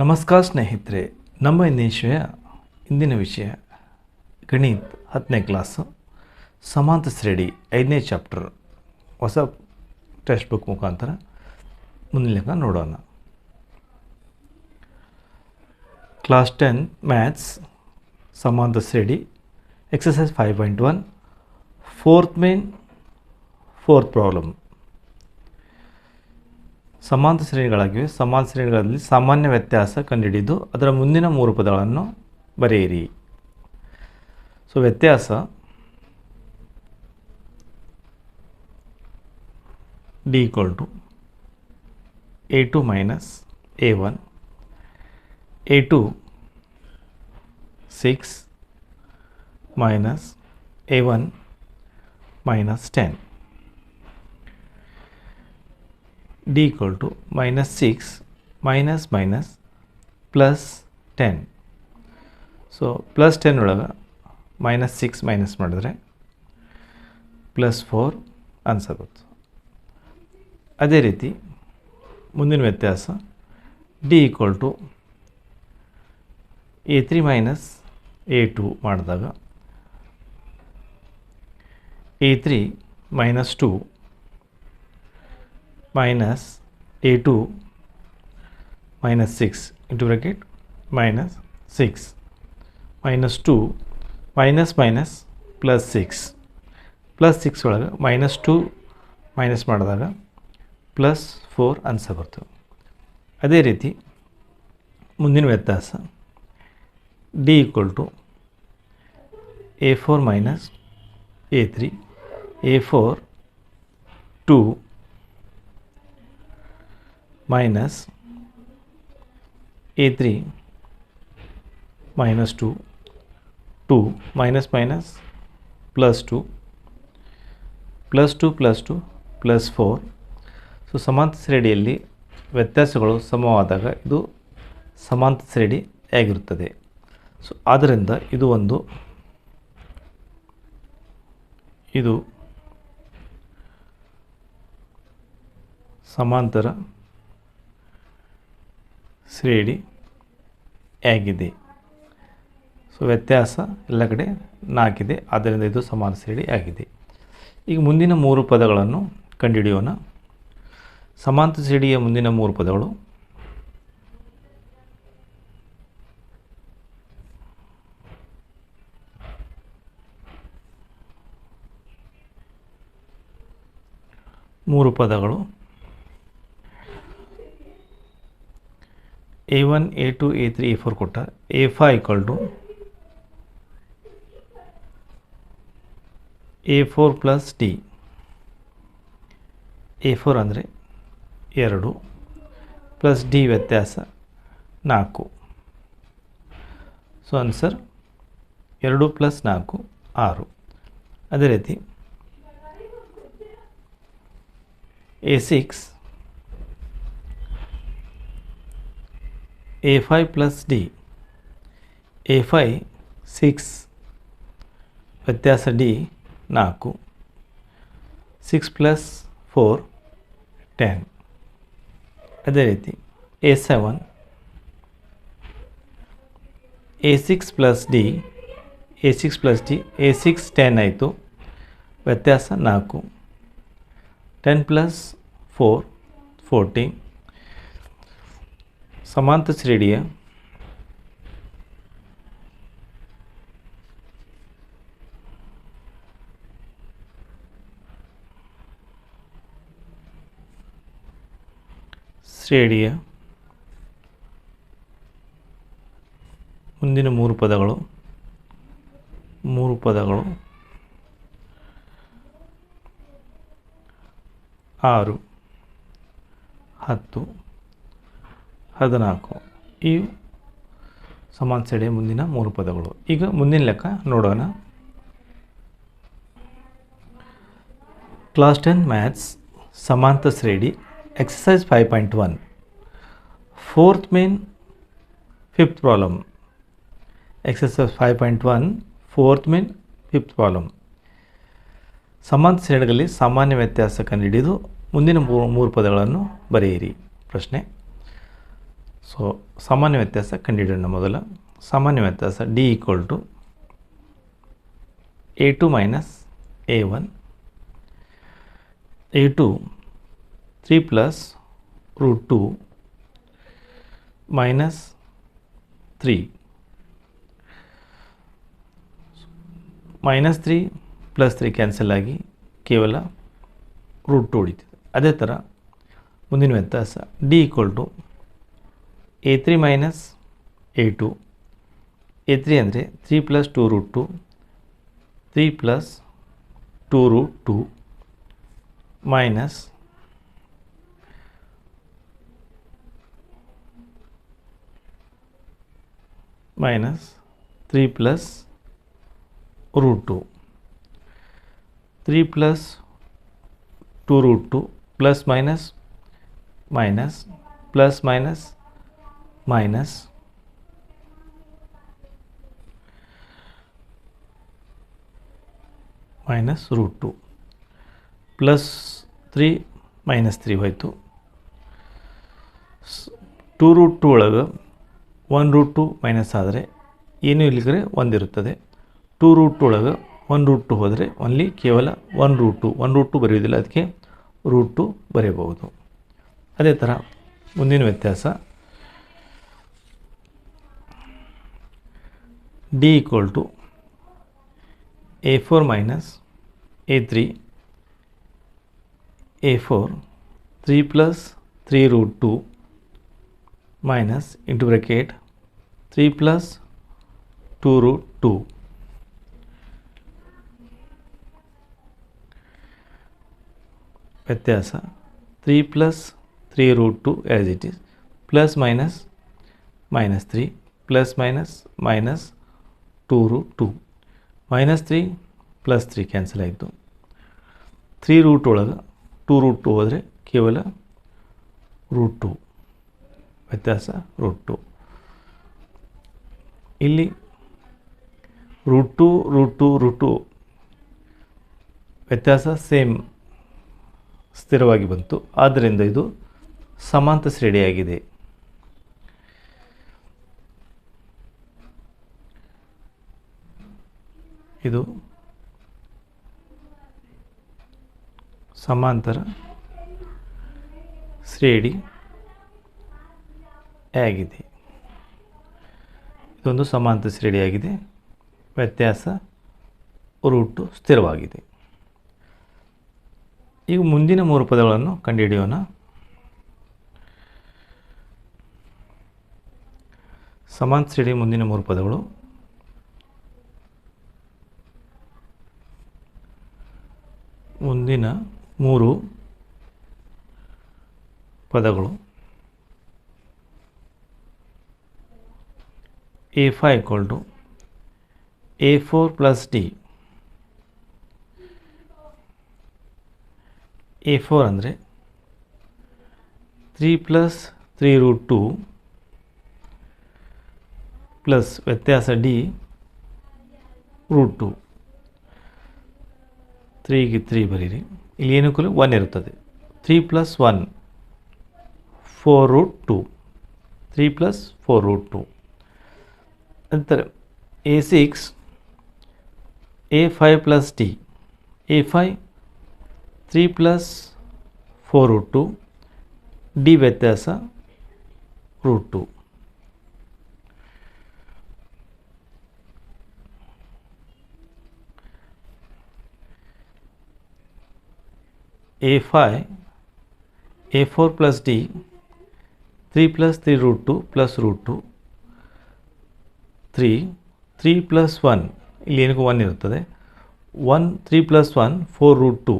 ನಮಸ್ಕಾರ ಸ್ನೇಹಿತರೆ, ನಮ್ಮ ಇಂದಿನ ವಿಷಯ ಇಂದಿನ ವಿಷಯ, ಗಣಿತ್ ಹತ್ತನೇ ಕ್ಲಾಸು, ಸಮಾಂತ ಶ್ರೇಣಿ ಐದನೇ ಚಾಪ್ಟರ್, ಹೊಸ ಟೆಕ್ಸ್ಟ್ ಬುಕ್ ಮುಖಾಂತರ ಮುಂದಿನ ನೋಡೋಣ. ಕ್ಲಾಸ್ ಟೆನ್, ಮ್ಯಾಥ್ಸ್, ಸಮಾಂತ ಶ್ರೇಣಿ exercise five point one, fourth main, fourth problem. ಸಮಾಂತ ಶ್ರೇಣಿಗಳಾಗಿವೆ. ಸಮಾನ ಶ್ರೇಣಿಗಳಲ್ಲಿ ಸಾಮಾನ್ಯ ವ್ಯತ್ಯಾಸ ಕಂಡುಹಿಡಿದು ಅದರ ಮುಂದಿನ ಮೂರು ಪದಗಳನ್ನು ಬರೆಯಿರಿ. ಸೊ ವ್ಯತ್ಯಾಸ. D equal to A two minus A one A two six minus A one minus ten D equal to minus six minus minus plus ten so plus ten ಒಳಗೆ ಮೈನಸ್ ಸಿಕ್ಸ್ ಮೈನಸ್ ಮಾಡಿದ್ರೆ plus four answer ಬರ್ತದೆ ಅದೇ ರೀತಿ ಮುಂದಿನ ವ್ಯತ್ಯಾಸ D equal to A three minus A two ಮಾಡಿದಾಗ A three minus two minus a2 minus 6 into bracket minus 6 minus 2 minus minus plus 6 plus six ಒಳಗೆ minus two minus ಮಾಡಿದಾಗ plus four answer ಬರ್ತವೆ ಅದೇ ರೀತಿ ಮುಂದಿನ ವ್ಯತ್ಯಾಸ. D equal to A four minus A three A four two minus a3 minus 2 2 minus minus plus 2 plus 2 plus 2 plus 4 so ಸಮಾಂತ ಶ್ರೇಣಿಯಲ್ಲಿ ವ್ಯತ್ಯಾಸಗಳು ಸಮವಾದಾಗ ಇದು ಸಮಾಂತ ಶ್ರೇಣಿ ಆಗಿರುತ್ತದೆ. ಸೊ ಆದ್ದರಿಂದ ಇದು ಒಂದು, ಇದು ಸಮಾಂತರ ಶ್ರೇಣಿ ಆಗಿದೆ. ಸೊ ವ್ಯತ್ಯಾಸ ಎಲ್ಲ ಕಡೆ ನಾಲ್ಕಿದೆ ಆದ್ದರಿಂದ ಇದು ಸಮಾನ ಶ್ರೇಣಿ ಆಗಿದೆ. ಈಗ ಮುಂದಿನ ಮೂರು ಪದಗಳನ್ನು ಕಂಡುಹಿಡಿಯೋಣ. ಸಮಾಂತ ಶ್ರೇಣಿಯ ಮುಂದಿನ ಮೂರು ಪದಗಳು. ಮೂರು ಪದಗಳು. A one A two A three A four ಕೊಟ್ಟ. A five equal to A four plus D A four ಅಂದರೆ ಎರಡು ಪ್ಲಸ್ ಡಿ ವ್ಯತ್ಯಾಸ ನಾಲ್ಕು. ಸೊ ಆನ್ಸರ್ ಎರಡು ಪ್ಲಸ್ ನಾಲ್ಕು, ಆರು. ಅದೇ ರೀತಿ A six A plus plus D A five six ವ್ಯತ್ಯಾಸ ಡಿ ನಾಲ್ಕು ಸಿಕ್ಸ್ ಪ್ಲಸ್ ಫೋರ್ ಟೆನ್ ಅದೇ ರೀತಿ A seven A six plus D A six plus D A six ten ಆಯಿತು, ವ್ಯತ್ಯಾಸ ನಾಲ್ಕು. ಟೆನ್ ಪ್ಲಸ್ ಫೋರ್ ಫೋರ್ಟೀನ್ ಸಮಾಂತ ಶ್ರೇಣಿಯ ಶ್ರೇಣಿಯ ಮುಂದಿನ ಮೂರು ಪದಗಳು ಮೂರು ಪದಗಳು ಆರು ಹತ್ತು ಹದಿನಾಲ್ಕು. ಈ ಸಮಾನ ಶ್ರೇಣಿಯ ಮುಂದಿನ ಮೂರು ಪದಗಳು. ಈಗ ಮುಂದಿನ ಲೆಕ್ಕ ನೋಡೋಣ. ಕ್ಲಾಸ್ ಟೆನ್ ಮ್ಯಾಥ್ಸ್ ಸಮಾಂತ ಶ್ರೇಣಿ exercise five point one fourth main fifth problem exercise five point one fourth main fifth problem ಸಮಾಂತ ಶ್ರೇಣಿಗಳಲ್ಲಿ ಸಾಮಾನ್ಯ ವ್ಯತ್ಯಾಸ ಕಂಡುಹಿಡಿದು ಮುಂದಿನ ಮೂರು ಪದಗಳನ್ನು ಬರೆಯಿರಿ. ಪ್ರಶ್ನೆ. ಸೊ ಸಾಮಾನ್ಯ ವ್ಯತ್ಯಾಸ ಕಂಡುಹಿಡಿಯೋಣ ಮೊದಲ. ಸಾಮಾನ್ಯ ವ್ಯತ್ಯಾಸ D equal to A two minus A one A two three plus root two minus three minus three plus three cancel ಆಗಿ ಕೇವಲ ರೂಟ್ ಟು ಉಳಿತಿದೆ. ಅದೇ ಥರ ಮುಂದಿನ ವ್ಯತ್ಯಾಸ D equal to A three minus A two A three ಅಂದರೆ three plus two root two three plus two root two minus minus three plus root two three plus two root two plus minus minus plus minus minus minus root two. Plus three minus three ಹೋಯಿತು. Two root two ಒಳಗೆ one root two minus ಆದರೆ ಏನೂ ಇಲ್ಲಿದ್ರೆ ಒಂದಿರುತ್ತದೆ. Two root two ಒಳಗೆ one root two ಹೋದರೆ only ಕೇವಲ one root two. One root two ಬರೆಯೋದಿಲ್ಲ ಅದಕ್ಕೆ ರೂಟ್ ಬರೆಯಬಹುದು. ಅದೇ ಥರ ಮುಂದಿನ ವ್ಯತ್ಯಾಸ. D equal to A four minus A three A four three plus three root two minus into bracket three plus two root two ವ್ಯತ್ಯಾಸ three plus three root two as it is plus minus minus three plus minus minus two root two. Minus three plus three cancel ಆಯಿತು. Three root ಒಳಗೆ two root two ಹೋದರೆ ಕೇವಲ root two. ವ್ಯತ್ಯಾಸ root two. ಇಲ್ಲಿ root two root two root two. ವ್ಯತ್ಯಾಸ same ಸ್ಥಿರವಾಗಿ ಬಂತು. ಆದ್ದರಿಂದ ಇದು ಸಮಾಂತ ಶ್ರೇಣಿಯಾಗಿದೆ. ಇದು ಸಮಾಂತರ ಶ್ರೇಣಿ ಆಗಿದೆ. ಇದೊಂದು ಸಮಾಂತರ ಶ್ರೇಣಿಯಾಗಿದೆ ವ್ಯತ್ಯಾಸ ರೂಟು ಸ್ಥಿರವಾಗಿದೆ. ಈಗ ಮುಂದಿನ ಮೂರು ಪದಗಳನ್ನು ಕಂಡುಹಿಡಿಯೋಣ. ಸಮಾಂತ ಶ್ರೇಣಿ ಮುಂದಿನ ಮೂರು ಪದಗಳು. ಮುಂದಿನ ಮೂರು ಪದಗಳು. A five equal to a four plus d a four ಅಂದರೆ three plus three root two plus ವ್ಯತ್ಯಾಸ ಡಿ ರೂಟ್ ಟು ತ್ರೀಗೆ ತ್ರೀ ಬರೀರಿ. ಇಲ್ಲಿ ಏನಕ್ಕೂ ಒನ್ ಇರುತ್ತದೆ. Three plus one four root two three plus four root two ನಂತರ a six a five plus d a five three plus four root two d ವ್ಯತ್ಯಾಸ root two a five a four plus d three plus three plus two plus root two three three plus one ಇಲ್ಲಿ ಏನಕ್ಕೂ one ಇರುತ್ತದೆ. One three plus one four root two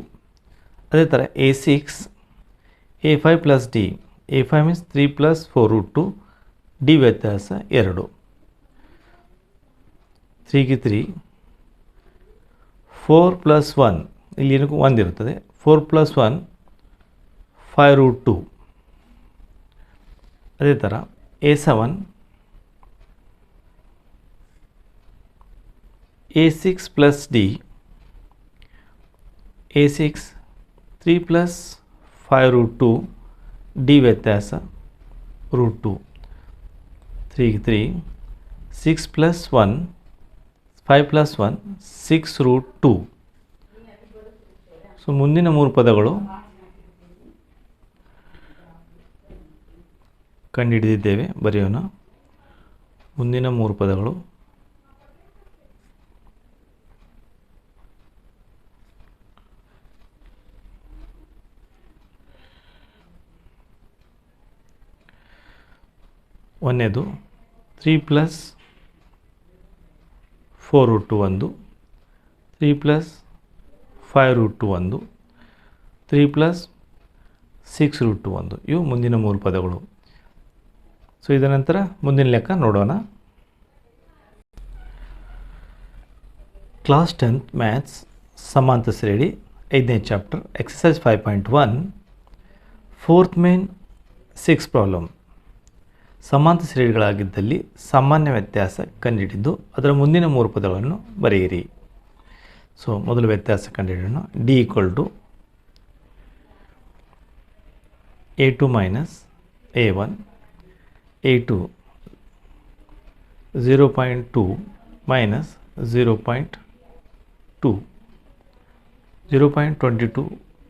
ಅದೇ ಥರ a six a five plus d a five means three plus four root two d ವ್ಯತ್ಯಾಸ ಎರಡು. ತ್ರೀಗೆ three four plus one ಇಲ್ಲಿ ಏನಕ್ಕೂ ಒಂದು ಇರುತ್ತದೆ. Four plus one five root two ಅದೇ ಥರ A seven A six plus D A six three plus five root two D ವ್ಯತ್ಯಾಸ root two ತ್ರೀಗೆ three six plus one five plus one six root two so ಮುಂದಿನ ಮೂರು ಪದಗಳು ಕಂಡುಹಿಡಿದಿದ್ದೇವೆ, ಬರೆಯೋಣ. ಮುಂದಿನ ಮೂರು ಪದಗಳು ಒಂದನೇದು three plus four root two ಒಂದು, three plus five root two ಒಂದು three plus six root two ಒಂದು. ಇವು ಮುಂದಿನ ಮೂರು ಪದಗಳು. ಸೊ ಇದರ ನಂತರ ಮುಂದಿನ ಲೆಕ್ಕ ನೋಡೋಣ. ಕ್ಲಾಸ್ ಟೆಂತ್ ಮ್ಯಾಥ್ಸ್ ಸಮಾಂತ ಶ್ರೇಣಿ, ಐದನೇ chapter exercise five point one fourth main six problem ಸಮಾಂತ ಶ್ರೇಣಿಗಳಾಗಿದ್ದಲ್ಲಿ ಸಾಮಾನ್ಯ ವ್ಯತ್ಯಾಸ ಕಂಡುಹಿಡಿದು ಅದರ ಮುಂದಿನ ಮೂರು ಪದಗಳನ್ನು ಬರೆಯಿರಿ. ಸೊ ಮೊದಲು ವ್ಯತ್ಯಾಸ ಕಂಡುಹಿಡಿಯೋಣ. D equal to A two minus A one A two zero point two minus zero point two zero point twenty two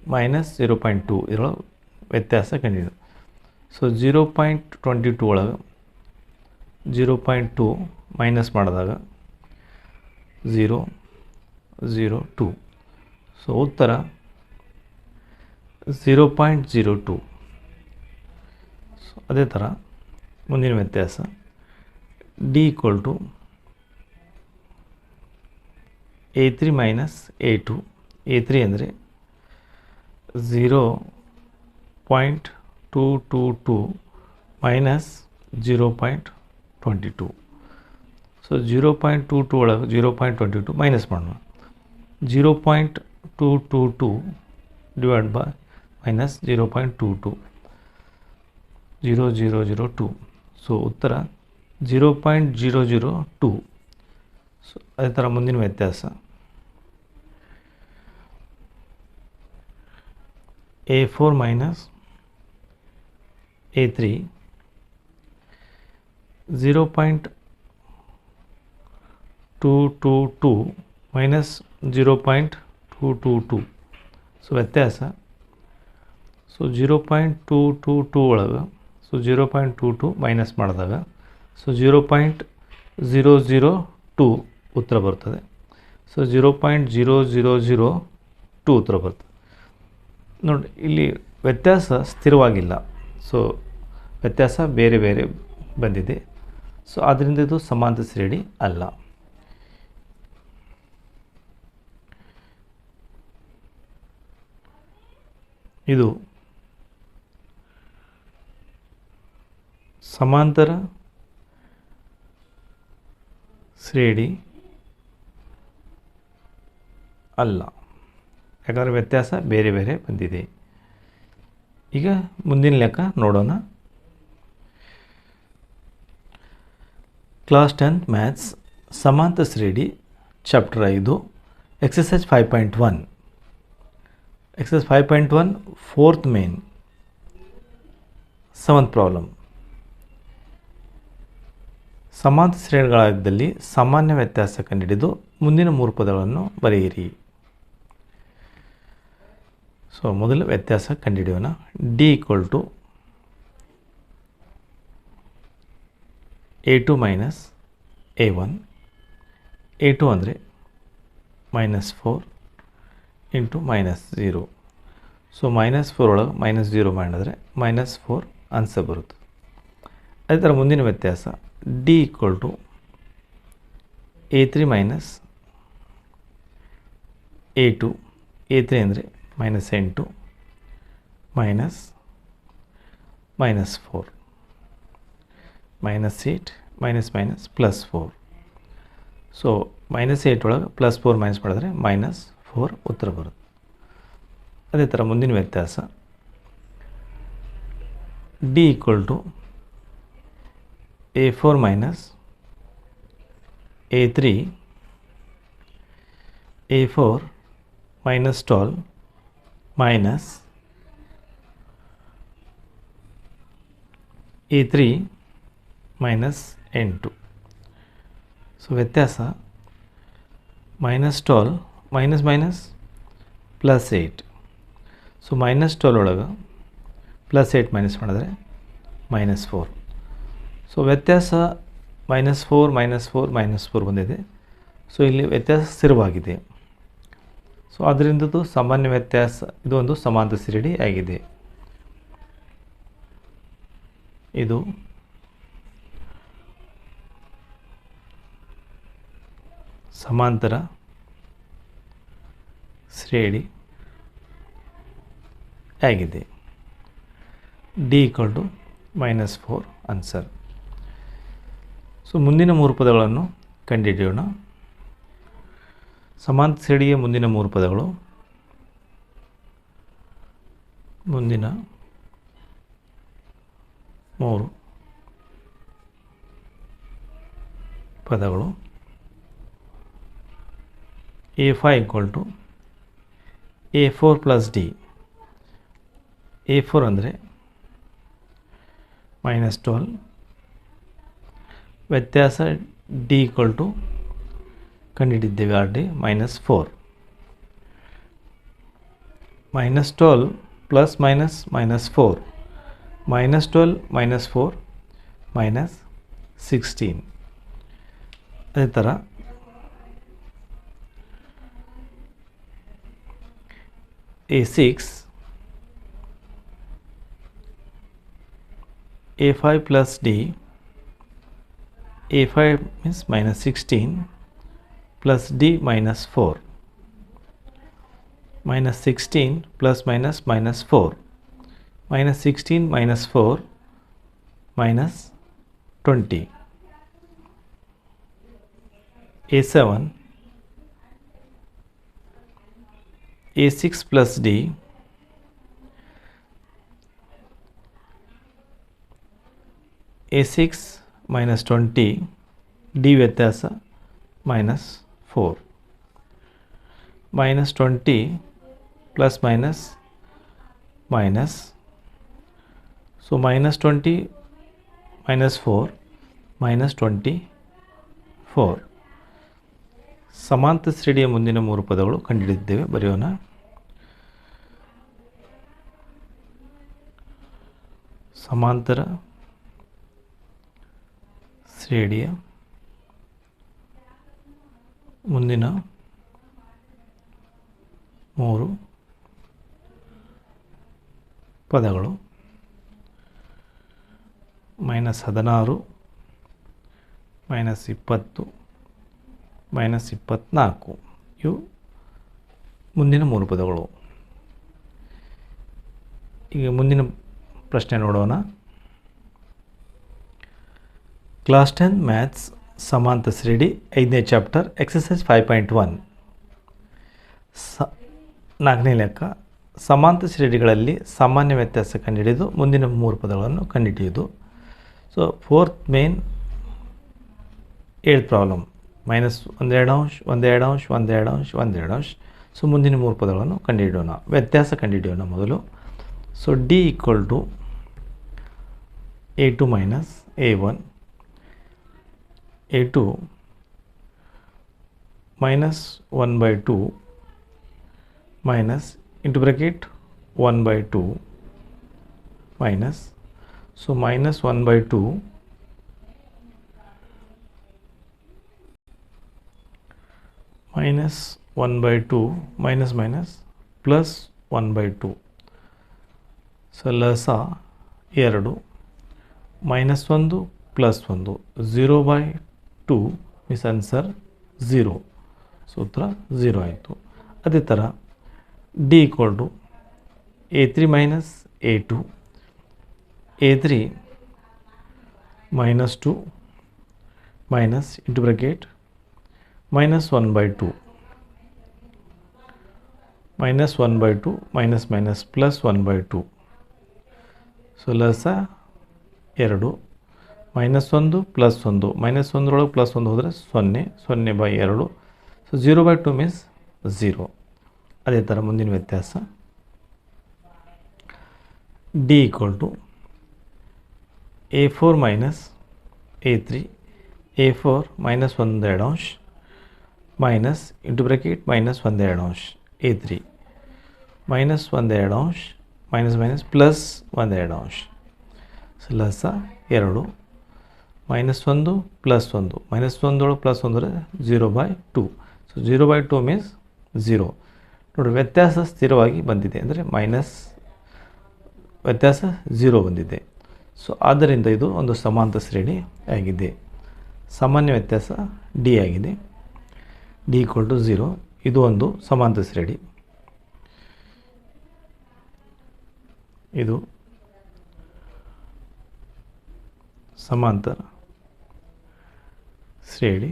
minus zero point two ಇದರೊಳಗೆ ವ್ಯತ್ಯಾಸ ಕಂಡಿದ್ದು so zero point twenty two ಒಳಗೆ zero point two minus ಮಾಡಿದಾಗ zero zero two so ಉತ್ತರ zero point zero two so ಅದೇ ಥರ ಮುಂದಿನ ವ್ಯತ್ಯಾಸ D equal to A three minus A two A three ಅಂದರೆ zero point two two two minus zero point twenty two so zero point two two ಒಳಗೆ zero point twenty two minus ಮಾಡೋಣ zero point two two two divide by minus zero point two two zero zero zero two so ಉತ್ತರ zero point zero zero two so ಅದೇ ಥರ ಮುಂದಿನ ವ್ಯತ್ಯಾಸ A four minus A three zero point two two two minus zero point two two two so ವ್ಯತ್ಯಾಸ. So zero point two two two ಒಳಗೆ so zero point two two minus ಮಾಡಿದಾಗ so zero point zero zero two ಉತ್ತರ ಬರ್ತದೆ. So zero point zero zero zero two ಉತ್ತರ ಬರ್ತದೆ. ನೋಡಿ, ಇಲ್ಲಿ ವ್ಯತ್ಯಾಸ ಸ್ಥಿರವಾಗಿಲ್ಲ. ಸೊ ವ್ಯತ್ಯಾಸ ಬೇರೆ ಬೇರೆ ಬಂದಿದೆ. ಸೊ ಆದ್ದರಿಂದ ಇದು ಸಮಾಂತರ ಶ್ರೇಣಿ ಅಲ್ಲ. ಇದು ಸಮಾಂತರ ಶ್ರೇಣಿ ಅಲ್ಲ. ಯಾಕಂದರೆ ವ್ಯತ್ಯಾಸ ಬೇರೆ ಬೇರೆ ಬಂದಿದೆ. ಈಗ ಮುಂದಿನ ಲೆಕ್ಕ ನೋಡೋಣ. ಕ್ಲಾಸ್ ಟೆಂತ್ ಮ್ಯಾಥ್ಸ್ ಸಮಾಂತ ಶ್ರೇಣಿ ಚಾಪ್ಟರ್ ಐದು exercise five point one exercise five point one fourth main seventh problem ಸಮಾಂತ ಶ್ರೇಣಿಗಳಾಗಿದ್ದಲ್ಲಿ ಸಾಮಾನ್ಯ ವ್ಯತ್ಯಾಸ ಕಂಡುಹಿಡಿದು ಮುಂದಿನ ಮೂರು ಪದಗಳನ್ನು ಬರೆಯಿರಿ. ಸೊ ಮೊದಲು ವ್ಯತ್ಯಾಸ ಕಂಡುಹಿಡಿಯೋಣ. D equal to A two minus A one A two ಅಂದರೆ minus four into minus zero so minus four ಒಳಗೆ ಮೈನಸ್ ಜೀರೋ ಮಾಡಿದ್ರೆ ಮೈನಸ್ ಫೋರ್ ಆನ್ಸರ್ ಬರುತ್ತೆ. ಅದೇ ಥರ ಮುಂದಿನ ವ್ಯತ್ಯಾಸ D equal to A three minus A two A three ಅಂದರೆ minus ಎಂಟು minus minus four minus eight minus minus plus four so minus eight ಒಳಗೆ ಪ್ಲಸ್ ಫೋರ್ ಮೈನಸ್ ಮಾಡಿದ್ರೆ ಮೈನಸ್ ಫೋರ್ ಉತ್ತರ ಬರುತ್ತೆ ಅದೇ ಥರ ಮುಂದಿನ ವ್ಯತ್ಯಾಸ D equal to A four minus A three A four minus twelve minus A three minus ಎಂಟು so ವ್ಯತ್ಯಾಸ minus twelve minus minus plus eight so minus twelve ಒಳಗೆ ಪ್ಲಸ್ ಏಯ್ಟ್ ಮೈನಸ್ ಮಾಡಿದ್ರೆ ಮೈನಸ್ ಫೋರ್ ಸೊ ವ್ಯತ್ಯಾಸ minus four minus four minus four ಬಂದಿದೆ. So ಇಲ್ಲಿ ವ್ಯತ್ಯಾಸ ಸ್ಥಿರವಾಗಿದೆ. So ಅದರಿಂದದು ಸಾಮಾನ್ಯ ವ್ಯತ್ಯಾಸ, ಇದು ಒಂದು ಸಮಾಂತರ ಸಿರಿಡಿ ಆಗಿದೆ. ಇದು ಸಮಾಂತರ ಶ್ರೇಣಿ ಆಗಿದೆ D equal to minus four answer so ಮುಂದಿನ ಮೂರು ಪದಗಳನ್ನು ಕಂಡುಹಿಡಿಯೋಣ. ಸಮಾಂತ ಶ್ರೇಣಿಯ ಮುಂದಿನ ಮೂರು ಪದಗಳು. ಮುಂದಿನ ಮೂರು ಪದಗಳು. A five equal to A four plus D A four ಅಂದರೆ ಮೈನಸ್ ಟ್ವೆಲ್ ವ್ಯತ್ಯಾಸ ಡಿ ಈಕ್ವಲ್ ಟು ಕಂಡುಹಿಡಿದ್ದೇವೆ R D minus four minus twelve plus minus minus four minus twelve minus four minus sixteen ಅದೇ ಥರ a6 a5 plus d a5 means minus 16 plus d minus 4 minus 16 plus minus minus 4 minus 16 minus 4 minus 20 a7 a6 plus d a6 minus 20 d ವ್ಯತ್ಯಾಸ minus 4 minus 20 plus minus minus so minus 20 minus 4 minus 24 ಸಮಾಂತರ ಶ್ರೇಣಿಯ ಮುಂದಿನ ಮೂರು ಪದಗಳು ಕಂಡುಹಿಡಿದಿದ್ದೇವೆ. ಬರೆಯೋಣ. ಸಮಾಂತರ ಶ್ರೇಣಿಯ ಮುಂದಿನ ಮೂರು ಪದಗಳು ಮೈನಸ್ ಹದಿನಾರು ಮೈನಸ್ ಇಪ್ಪತ್ತು ಮೈನಸ್ ಇಪ್ಪತ್ತ್ನಾಲ್ಕು ಇವು ಮುಂದಿನ ಮೂರು ಪದಗಳು. ಈಗ ಮುಂದಿನ ಪ್ರಶ್ನೆ ನೋಡೋಣ. ಕ್ಲಾಸ್ ಟೆನ್ ಮ್ಯಾಥ್ಸ್ ಸಮಾಂತ ಸಿರಿಡಿ ಐದನೇ chapter exercise five point one ಸ, ನಾಲ್ಕನೇ ಲೆಕ್ಕ. ಸಮಾಂತ ಶ್ರೇಣಿಗಳಲ್ಲಿ ಸಾಮಾನ್ಯ ವ್ಯತ್ಯಾಸ ಕಂಡುಹಿಡಿದು ಮುಂದಿನ ಮೂರು ಪದಗಳನ್ನು ಕಂಡುಹಿಡಿಯುವುದು. ಸೊ ಫೋರ್ತ್ ಮೇನ್ ಏಳ್ ಪ್ರಾಬ್ಲಮ್ ಮೈನಸ್ ಒಂದೆರಡು ಅಂಶ ಒಂದೆರಡು ಅಂಶ ಒಂದೆರಡು ಅಂಶ ಒಂದೆರಡು ಅಂಶ. ಸೊ ಮುಂದಿನ ಮೂರು ಪದಗಳನ್ನು ಕಂಡುಹಿಡಿಯೋಣ. ವ್ಯತ್ಯಾಸ ಕಂಡುಹಿಡಿಯೋಣ ಮೊದಲು. So D equal to A two minus A one A two minus one by two minus into bracket 1 by 2 minus. So, minus 1 by 2 minus 1 by 2 minus minus, plus 1 by 2 so ಲಸ ಎರಡು minus ಒಂದು plus ಒಂದು. Zero by two ಮಿಸ್ answer zero ಸೂತ್ರ zero ಆಯಿತು. ಅದೇ ಥರ D equal to A three minus A two A three minus two minus minus one by two minus one by two minus minus plus one by two so ಲಸ ಎರಡು minus ಒಂದು plus ಒಂದು minus ಒಂದರೊಳಗೆ plus ಒಂದು ಹೋದರೆ ಸೊನ್ನೆ ಸೊನ್ನೆ by ಎರಡು so zero by two means zero ಅದೇ ಥರ ಮುಂದಿನ ವ್ಯತ್ಯಾಸ. D equal to A four minus A three A four minus ಒಂದೆರಡು ಅಂಶ ಮೈನಸ್ ಇಂಟು ಬ್ರಾಕೆಟ್ ಮೈನಸ್ ಒಂದೆರಡು ಅಂಶ, ಎ ತ್ರೀ. ಮೈನಸ್ ಒಂದೆರಡು ಅಂಶ, ಮೈನಸ್ ಮೈನಸ್ ಪ್ಲಸ್ ಒಂದೆರಡು ಅಂಶ. ಸೊ ಲಸ ಎರಡು, ಮೈನಸ್ ಒಂದು, ಪ್ಲಸ್ ಒಂದು. ಮೈನಸ್ ಒಂದೊಳಗೆ ಪ್ಲಸ್ ಒಂದರೆ zero by two. So zero by two means zero ನೋಡಿ, ವ್ಯತ್ಯಾಸ ಸ್ಥಿರವಾಗಿ ಬಂದಿದೆ ಅಂದರೆ ಮೈನಸ್ ವ್ಯತ್ಯಾಸ ಝೀರೋ ಬಂದಿದೆ. ಸೊ, ಆದ್ದರಿಂದ ಇದು ಒಂದು ಸಮಾಂತ ಶ್ರೇಣಿ ಆಗಿದೆ. ಸಾಮಾನ್ಯ ವ್ಯತ್ಯಾಸ ಡಿ ಆಗಿದೆ. ಡಿ ಈಕ್ವಲ್ ಟು ಝೀರೋ ಇದು ಒಂದು ಸಮಾಂತರ ಶ್ರೇಣಿ. ಇದು ಸಮಾಂತರ ಶ್ರೇಣಿ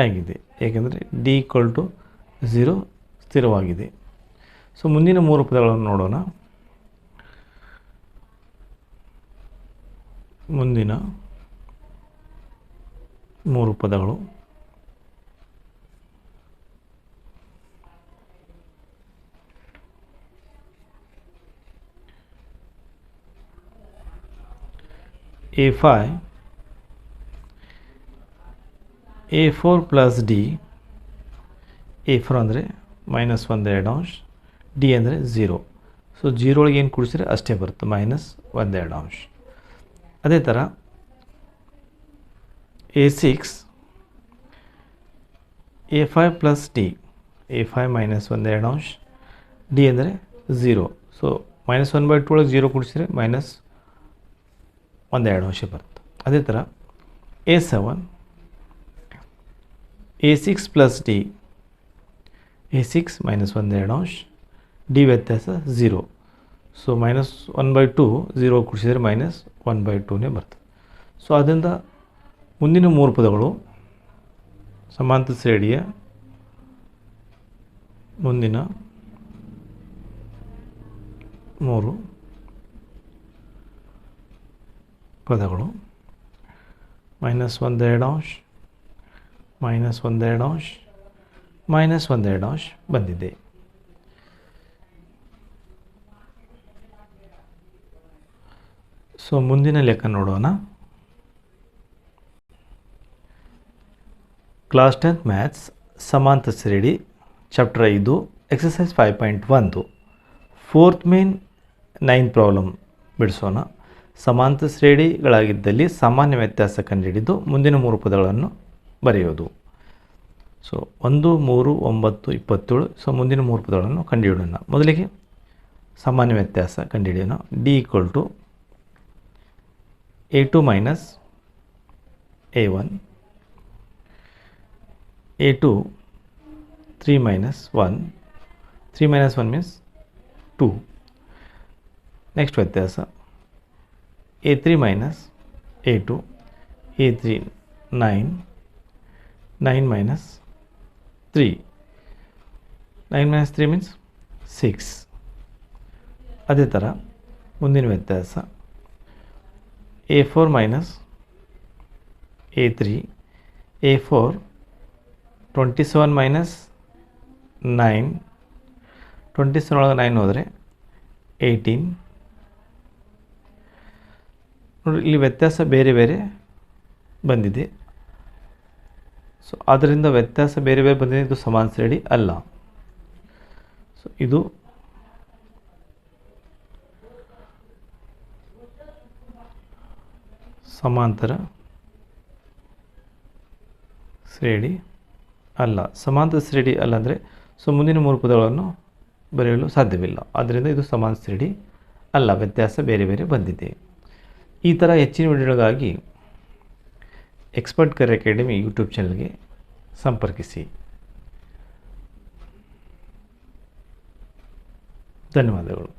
ಆಗಿದೆ. ಏಕೆಂದರೆ ಡಿ ಈಕ್ವಲ್ ಟು ಝೀರೋ ಸ್ಥಿರವಾಗಿದೆ. ಸೊ ಮುಂದಿನ ಮೂರು ಪದಗಳನ್ನು ನೋಡೋಣ. ಮುಂದಿನ ಮೂರು ಪದಗಳು. Four plus D A four ಅಂದರೆ ಮೈನಸ್ ಒಂದೆರಡು ಅಂಶ ಡಿ ಅಂದರೆ ಝೀರೋ ಸೊ ಜೀರೋ ಒಳಗೆ ಏನು ಕೂಡಿಸಿದ್ರೆ ಅಷ್ಟೇ ಬರುತ್ತೆ ಮೈನಸ್ ಒಂದೆರಡು ಅಂಶ ಅದೇ ಥರ A six A five plus D A five minus ಒಂದೆರಡು ಅಂಶ ಡಿ ಅಂದರೆ zero so minus one by two ಒಳಗೆ ಜೀರೋ ಕೂಡಿಸಿದ್ರೆ ಮೈನಸ್ ಒಂದೆರಡು ಅಂಶ ಬರುತ್ತೆ. ಅದೇ ಥರ A seven A six plus D A six minus ಒಂದೆರಡು ಅಂಶ ಡಿ ವ್ಯತ್ಯಾಸ zero so minus one by two zero ಕೂಡಿಸಿದರೆ minus one by ಟೂನೇ ಬರ್ತದೆ. ಸೊ ಅದರಿಂದ ಮುಂದಿನ ಮೂರು ಪದಗಳು ಸಮಾಂತರ ಶ್ರೇಣಿಯ ಮುಂದಿನ ಮೂರು ಪದಗಳು. ಮೈನಸ್ ಒಂದೆರಡು ಅಂಶ, ಮೈನಸ್ ಒಂದೆರಡು ಅಂಶ, ಮೈನಸ್ ಒಂದೆರಡು ಅಂಶ ಬಂದಿದೆ. ಸೊ ಮುಂದಿನ ಲೆಕ್ಕ ನೋಡೋಣ. ಕ್ಲಾಸ್ ಟೆಂತ್ ಮ್ಯಾಥ್ಸ್ ಸಮಾಂತ ಶ್ರೇಣಿ ಚಾಪ್ಟರ್ ಐದು ಎಕ್ಸಸೈಸ್ ಫೈವ್ ಪಾಯಿಂಟ್ ಒಂದು ಫೋರ್ತ್ ಮೇನ್ ನೈನ್ ಪ್ರಾಬ್ಲಮ್ ಬಿಡಿಸೋಣ. ಸಮಾಂತರ ಶ್ರೇಣಿಗಳಾಗಿದ್ದಲ್ಲಿ ಸಾಮಾನ್ಯ ವ್ಯತ್ಯಾಸ ಕಂಡುಹಿಡಿದು ಮುಂದಿನ ಮೂರು ಪದಗಳನ್ನು ಬರೆಯೋದು. ಸೊ ಒಂದು, ಮೂರು, ಒಂಬತ್ತು, ಇಪ್ಪತ್ತೇಳು ಸೊ ಮುಂದಿನ ಮೂರು ಪದಗಳನ್ನು ಕಂಡುಹಿಡೋಣ ಮೊದಲಿಗೆ ಸಾಮಾನ್ಯ ವ್ಯತ್ಯಾಸ ಕಂಡುಹಿಡಿಯೋಣ. D equal to A two minus A one A two three minus one three minus one means two next ವ್ಯತ್ಯಾಸ. A three minus A two A three nine nine minus three nine minus three means six ಅದೇ ಥರ ಮುಂದಿನ ವ್ಯತ್ಯಾಸ. A four minus A three A four twenty seven minus nine twenty seven ಒಳಗೆ nine ಹೋದರೆ eighteen ನೋಡಿ, ಇಲ್ಲಿ ವ್ಯತ್ಯಾಸ ಬೇರೆ ಬೇರೆ ಬಂದಿದೆ. ಸೊ ಆದ್ದರಿಂದ ವ್ಯತ್ಯಾಸ ಬೇರೆ ಬೇರೆ ಬಂದಿದೆ, ಇದು ಸಮಾನ ಶ್ರೇಣಿ ಅಲ್ಲ. ಸೊ ಇದು ಸಮಾಂತರ ಶ್ರೇಣಿ ಅಲ್ಲ. ಸಮಾಂತರ ಶ್ರೇಣಿ ಅಲ್ಲ ಅಂದರೆ ಸೊ ಮುಂದಿನ ಮೂರು ಪದಗಳನ್ನು ಬರೆಯಲು ಸಾಧ್ಯವಿಲ್ಲ. ಆದ್ದರಿಂದ ಇದು ಸಮಾನ ಶ್ರೇಣಿ ಅಲ್ಲ, ವ್ಯತ್ಯಾಸ ಬೇರೆ ಬೇರೆ ಬಂದಿದೆ. ಈ ಥರ ಹೆಚ್ಚಿನ ವಿಡಿಯೋಗಳಿಗಾಗಿ ಎಕ್ಸ್ಪರ್ಟ್ ಕರ್ ಅಕಾಡೆಮಿ ಯೂಟ್ಯೂಬ್ ಚಾನಲ್ಗೆ ಸಂಪರ್ಕಿಸಿ. ಧನ್ಯವಾದಗಳು.